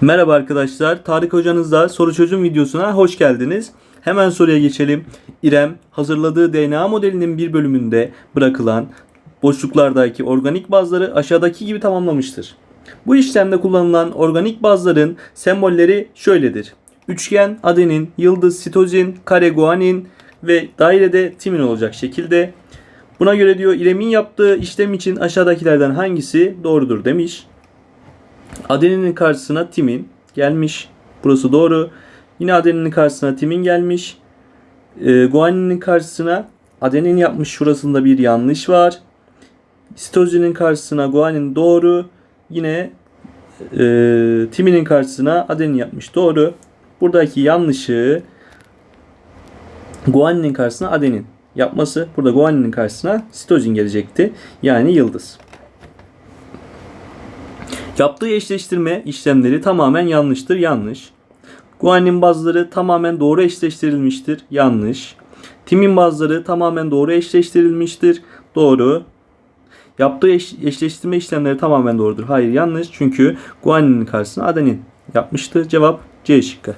Merhaba arkadaşlar. Tarık hocanızla soru çözüm videosuna hoş geldiniz. Hemen soruya geçelim. İrem hazırladığı DNA modelinin bir bölümünde bırakılan boşluklardaki organik bazları aşağıdaki gibi tamamlamıştır. Bu işlemde kullanılan organik bazların sembolleri şöyledir. Üçgen, adenin, yıldız, sitozin, kare, guanin ve dairede timin olacak şekilde. Buna göre diyor İrem'in yaptığı işlem için aşağıdakilerden hangisi doğrudur demiş. Adeninin karşısına timin gelmiş. Burası doğru. Yine adeninin karşısına timin gelmiş. E, guaninin karşısına adenin yapmış. Şurasında bir yanlış var. Sitozinin karşısına guanin doğru. Yine e, timinin karşısına adenin yapmış. Doğru. Buradaki yanlışı guaninin karşısına adenin yapması. Burada guaninin karşısına sitozin gelecekti. Yani yıldız. Yaptığı eşleştirme işlemleri tamamen yanlıştır. Yanlış. Guanin bazları tamamen doğru eşleştirilmiştir. Yanlış. Timin bazları tamamen doğru eşleştirilmiştir. Doğru. Yaptığı eş- eşleştirme işlemleri tamamen doğrudur. Hayır yanlış. Çünkü guaninin karşısına adenin yapmıştı. Cevap C şıkkı.